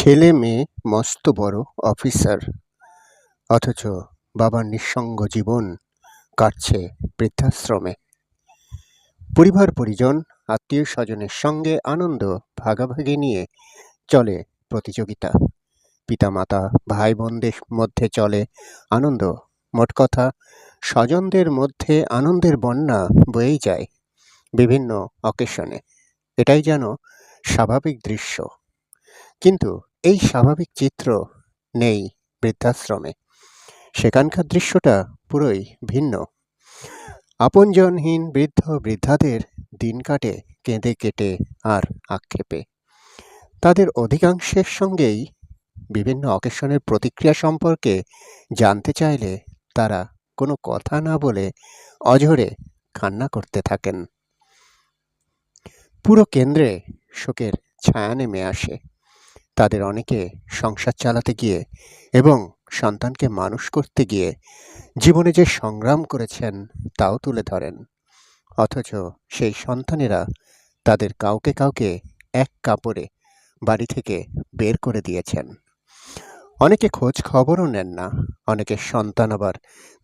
ছেলে মেয়ে, মস্ত বড় অফিসার। অথচ বাবার নিঃসঙ্গ জীবন কাটছে বৃদ্ধাশ্রমে। পরিবার পরিজন, আত্মীয় স্বজনের সঙ্গে আনন্দ ভাগাভাগি নিয়ে চলে প্রতিযোগিতা। পিতামাতা ভাই বোনদের মধ্যে চলে আনন্দ, মোট কথা স্বজনদের মধ্যে আনন্দের বন্যা বয়েই যায় বিভিন্ন অকেশনে। এটাই যেন স্বাভাবিক দৃশ্য। কিন্তু এই স্বাভাবিক চিত্র নেই বৃদ্ধাশ্রমে। সেখানকার দৃশ্যটা পুরোই ভিন্ন। আপনজনহীন বৃদ্ধ বৃদ্ধাদের দিন কাটে কেঁদে কেটে আর আক্ষেপে। তাদের অধিকাংশের সঙ্গেই বিভিন্ন অকেশনের প্রতিক্রিয়া সম্পর্কে জানতে চাইলে তারা কোনো কথা না বলে অঝরে কান্না করতে থাকেন। পুরো কেন্দ্রে শোকের ছায়া নেমে আসে। তাদের অনেকে সংসার চালাতে গিয়ে এবং সন্তানকে মানুষ করতে গিয়ে জীবনে যে সংগ্রাম করেছেন তাও তুলে ধরেন। অথচ সেই সন্তানেরা তাদের কাউকে কাউকে এক কাপড়ে বাড়ি থেকে বের করে দিয়েছেন। অনেকে খোঁজ খবরও নেন না, অনেকে সন্তান আবার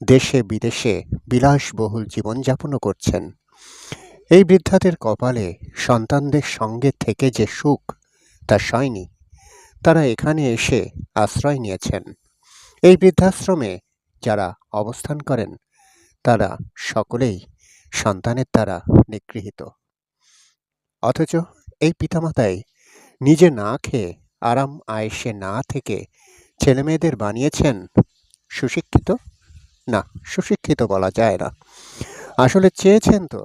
দেশে বিদেশে বিলাসবহুল জীবনযাপনও করছেন। এই বৃদ্ধাদের কপালে সন্তানদের সঙ্গে থেকে যে সুখ, তা সয়নি। তারা এখানে এসে আশ্রয় নিয়েছেন। এই বৃদ্ধাশ্রমে যারা অবস্থান করেন, তারা সকলেই সন্তানের দ্বারা নিগৃহীত। অথচ এই পিতামাতাই নিজে না খেয়ে আরাম আয়েসে না থেকে ছেলেমেয়েদের বানিয়েছেন, সুশিক্ষিত? না, সুশিক্ষিত বলা যায় না। আসলে চেয়েছেন তো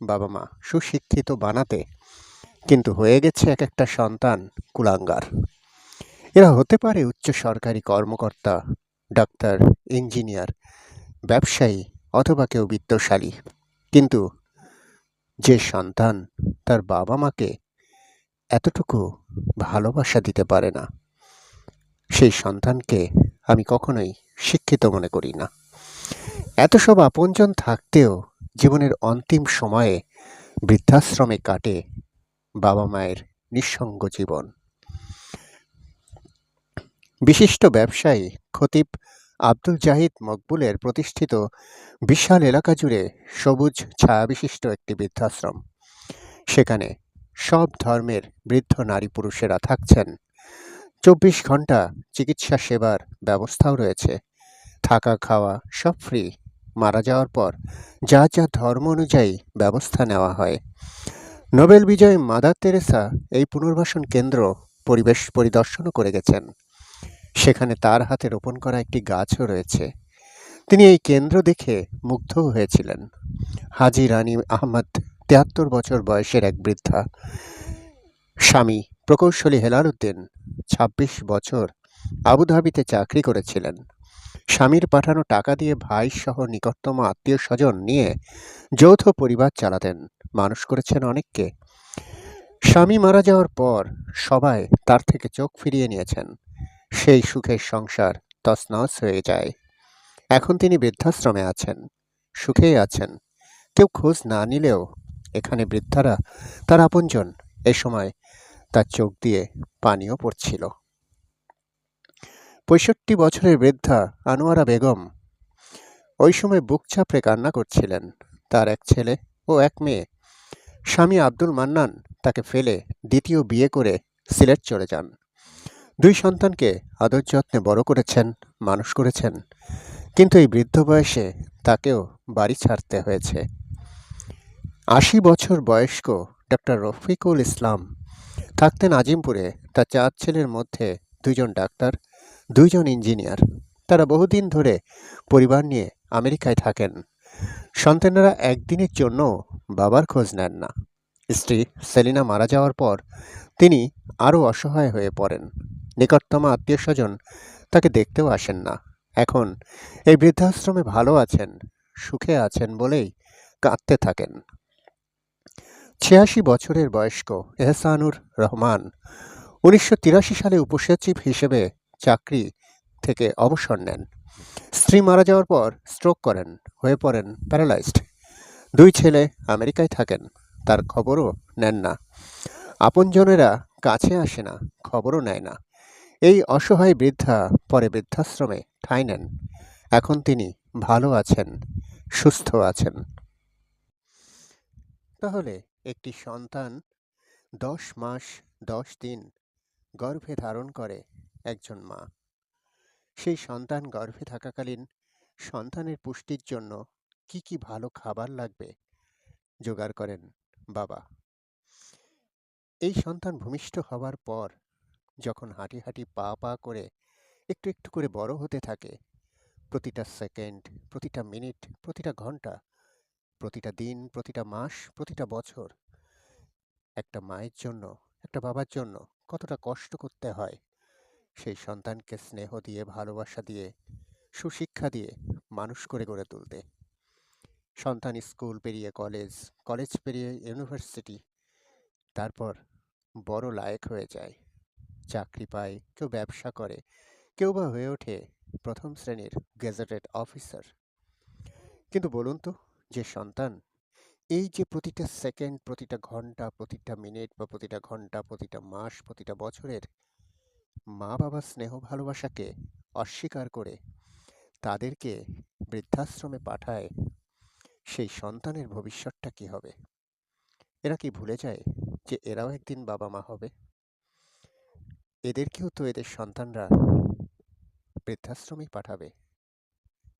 বাবা মা সুশিক্ষিত বানাতে, কিন্তু হয়ে গেছে এক একটা সন্তান কুলাঙ্গার। এরা হতে পারে উচ্চ সরকারি কর্মকর্তা, ডাক্তার, ইঞ্জিনিয়ার, ব্যবসায়ী অথবা কেউ বিত্তশালী। কিন্তু যে সন্তান তার বাবা মাকে এতটুকু ভালোবাসা দিতে পারে না, সেই সন্তানকে আমি কখনোই শিক্ষিত মনে করি না। এত সব আপনজন থাকতেও জীবনের অন্তিম সময়ে বৃদ্ধাশ্রমে কাটে বাবা মায়ের নিঃসঙ্গ জীবন। বিশিষ্ট ব্যবসায়ী খতিব আব্দুল জাহিদ মকবুলের প্রতিষ্ঠিত বিশাল এলাকা জুড়ে সবুজ ছায়াবিশিষ্ট একটি বৃদ্ধাশ্রম। সেখানে সব ধর্মের বৃদ্ধ নারী পুরুষেরা থাকছেন। চব্বিশ ঘণ্টা চিকিৎসা সেবার ব্যবস্থাও রয়েছে। থাকা, খাওয়া সব ফ্রি। মারা যাওয়ার পর যা যা ধর্ম অনুযায়ী ব্যবস্থা নেওয়া হয়। নোবেল বিজয়ী মাদার তেরেসা এই পুনর্বাসন কেন্দ্র পরিবেশ পরিদর্শনও করে গেছেন। সেখানে তার হাতে রোপণ করা একটি গাছও রয়েছে। তিনি এই কেন্দ্র দেখে মুগ্ধ হয়েছিলেন। হাজি রানী আহমদ তিয়াত্তর বছর বয়সের এক বৃদ্ধা। স্বামী প্রকৌশলী হেলাল উদ্দিন ছাব্বিশ বছর আবুধাবিতে চাকরি করেছিলেন। স্বামীর পাঠানো টাকা দিয়ে ভাই সহ নিকটতম আত্মীয় স্বজন নিয়ে যৌথ পরিবার চালাতেন, মানুষ করেছেন অনেককে। স্বামী মারা যাওয়ার পর সবাই তার থেকে চোখ ফিরিয়ে নিয়েছেন। সেই সুখের সংসার তছনছ হয়ে যায়। এখন তিনি বৃদ্ধাশ্রমে আছেন, সুখেই আছেন। কেউ খোঁজ না নিলেও এখানে বৃদ্ধারা তার আপনজন। এ সময় তার চোখ দিয়ে পানিও পড়ছিল। পঁয়ষট্টি বছরের বৃদ্ধা আনোয়ারা বেগম ওই সময় বুক চাপড়ে কান্না করছিলেন। তার এক ছেলে ও এক মেয়ে, স্বামী আব্দুল মান্নান, তাকে ফেলে দ্বিতীয় বিয়ে করে সিলেট চলে যান। দুই সন্তানকে আদর যত্নে বড় করেছেন, মানুষ করেছেন। কিন্তু এই বৃদ্ধ বয়সে তাকেও বাড়ি ছাড়তে হয়েছে। আশি বছর বয়স্ক ডক্টর রফিকুল ইসলাম থাকতেন আজিমপুরে। তার চার ছেলের মধ্যে দুজন ডাক্তার, দুইজন ইঞ্জিনিয়ার। তারা বহুদিন ধরে পরিবার নিয়ে আমেরিকায় থাকেন। সন্তানেরা একদিনের জন্য বাবার খোঁজ নেন না। স্ত্রী সেলিনা মারা যাওয়ার পর তিনি আরও অসহায় হয়ে পড়েন। নিকটতম আত্মীয় স্বজন তাকে দেখতেও আসেন না। এখন এই বৃদ্ধাশ্রমে ভালো আছেন, সুখে আছেন বলেই কাঁদতে থাকেন। ছিয়াশি বছরের বয়স্ক এহসানুর রহমান উনিশশো তিরাশি সালে উপসচিব হিসেবে চাকরি থেকে অবসর নেন। স্ত্রী মারা যাওয়ার পর স্ট্রোক করেন, হয়ে পড়েন প্যারালাইজড। দুই ছেলে আমেরিকায় থাকেন, তার খবরও নেন না। আপনজনেরা কাছে আসে না, খবরও নেয় না। এই অসহায় বৃদ্ধা পরে বৃদ্ধাশ্রমে ঠাঁই নেন। এখন তিনি ভালো আছেন, সুস্থ আছেন। তাহলে একটি সন্তান দশ মাস, দশ দিন গর্ভে ধারণ করে একজন মা। সেই সন্তান গর্ভে থাকাকালীন সন্তানের পুষ্টির জন্য কি কি ভালো খাবার লাগবে জোগাড় করেন বাবা। এই সন্তান ভূমিষ্ঠ হওয়ার পর যখন হাঁটি হাঁটি পা পা করে একটু একটু করে বড় হতে থাকে, প্রতিটা সেকেন্ড, প্রতিটা মিনিট, প্রতিটা ঘণ্টা, প্রতিটা দিন, প্রতিটা মাস, প্রতিটা বছর, একটা মায়ের জন্য, একটা বাবার জন্য কতটা কষ্ট করতে হয়। সেই সন্তানকে স্নেহ দিয়ে, ভালোবাসা দিয়ে, সুশিক্ষা দিয়ে মানুষ করে গড়ে তুলতে। সন্তান স্কুল পেরিয়ে কলেজ কলেজ পেরিয়ে ইউনিভার্সিটি, তারপর বড় লায়ক হয়ে যায়। চাকরি পায়, কেউ ব্যবসা করে, কেউ বা হয়ে ওঠে প্রথম শ্রেণির গেজেটেড অফিসার কিন্তু বলুন তো, যে সন্তান, এই যে প্রতিটা সেকেন্ড প্রতিটা ঘণ্টা, প্রতিটা মিনিট বা প্রতিটা ঘণ্টা, প্রতিটা মাস, প্রতিটা বছরের মা বাবার স্নেহ ভালোবাসাকে অস্বীকার করে তাদেরকে বৃদ্ধাশ্রমে পাঠায়, সেই সন্তানের ভবিষ্যৎটা কি হবে? এরা কি ভুলে যায় যে এরাও একদিন বাবা মা হবে? এদেরকেও তো এদের সন্তানরা বৃদ্ধাশ্রমে পাঠাবে।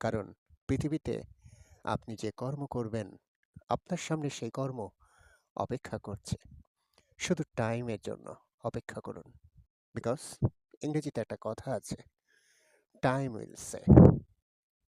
কারণ পৃথিবীতে আপনি যে কর্ম করবেন, আপনার সামনে সেই কর্ম অপেক্ষা করছে। শুধু টাইমের জন্য অপেক্ষা করুন। বিকজ ইংরেজিতে একটা কথা আছে টাইম উইল সে